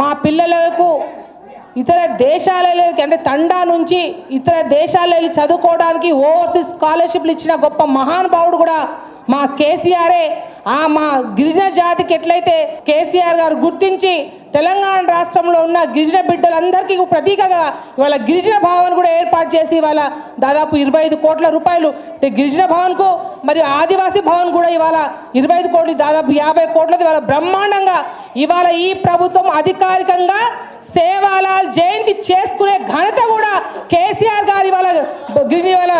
మా పిల్లలకు ఇతర దేశాలలోకి అంటే తండా నుంచి ఇతర దేశాల్లో వెళ్ళి చదువుకోవడానికి ఓవర్సీస్ స్కాలర్షిప్లు ఇచ్చిన గొప్ప మహానుభావుడు కూడా మా కేసీఆరే. ఆ మా గిరిజన జాతికి ఎట్లయితే కేసీఆర్ గారు గుర్తించి తెలంగాణ రాష్ట్రంలో ఉన్న గిరిజన బిడ్డలందరికీ ప్రతీకగా ఇవాళ గిరిజన భవన్ కూడా ఏర్పాటు చేసి ఇవాళ దాదాపు ఇరవై ఐదు కోట్ల రూపాయలు గిరిజన భవన్కు మరియు ఆదివాసీ భవన్ కూడా ఇవాళ ఇరవై ఐదు కోట్లు దాదాపు యాభై కోట్లది ఇవాళ బ్రహ్మాండంగా ఇవాళ ఈ ప్రభుత్వం అధికారికంగా సేవాలాల్ జయంతి చేసుకునే ఘనత కూడా కేసీఆర్ గారు ఇవాళ గిరిజన ఇవాళ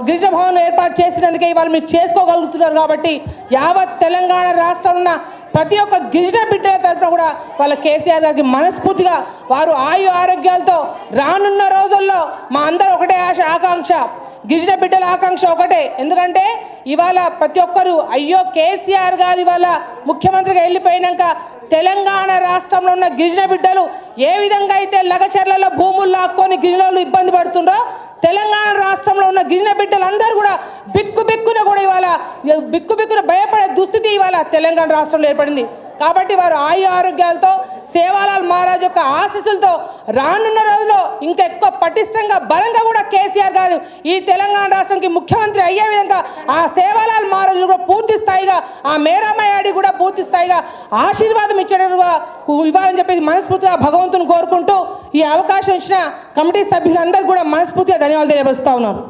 గిరిజన భవన్ ఏర్పాటు చేసినందుకే ఇవాళ మీరు చేసుకోగలుగుతున్నారు కాబట్టి యావత్ తెలంగాణ రాష్ట్రంలో ఉన్న ప్రతి ఒక్క గిరిజన బిడ్డల తరఫున కూడా వాళ్ళ కేసీఆర్ గారికి మనస్ఫూర్తిగా వారు ఆయు ఆరోగ్యాలతో రానున్న రోజుల్లో మా అందరూ ఒకటే ఆశ ఆకాంక్ష. గిరిజన బిడ్డల ఆకాంక్ష ఒకటే. ఎందుకంటే ఇవాళ ప్రతి ఒక్కరు అయ్యో కేసీఆర్ గారు ఇవాళ ముఖ్యమంత్రిగా వెళ్ళిపోయినాక తెలంగాణ రాష్ట్రంలో ఉన్న గిరిజన బిడ్డలు ఏ విధంగా అయితే లగచర్లలో భూములు లాక్కొని గిరిజనులు ఇబ్బంది పడుతుండ్రో తెలంగాణ రాష్ట్రంలో ఉన్న గిరిజన బిడ్డలందరూ కూడా బిక్కు బిక్కున కూడా ఇవాళ బిక్కు బిక్కున భయపడే దుస్థితి ఇవాళ తెలంగాణ రాష్ట్రంలో ఏర్పడింది. కాబట్టి వారు ఆయు ఆరోగ్యాలతో సేవాలాల్ మహారాజ్ యొక్క ఆశీస్సులతో రానున్న రోజుల్లో ఇంకా ఎక్కువ పటిష్టంగా బలంగా కూడా కేసీఆర్ గారు ఈ తెలంగాణ రాష్ట్రానికి ముఖ్యమంత్రి అయ్యే విధంగా ఆ సేవాలాల్ మహారాజు కూడా పూర్తి స్థాయిగా ఆ మేరామయాడి కూడా పూర్తి స్థాయిగా ఆశీర్వాదం ఇచ్చేటట్టుగా ఇవ్వాలని చెప్పేసి మనస్ఫూర్తిగా భగవంతుని కోరుకుంటూ ఈ అవకాశం ఇచ్చిన కమిటీ సభ్యులందరూ కూడా మనస్ఫూర్తిగా ధన్యవాదాలు తెలియపరుస్తా ఉన్నాను.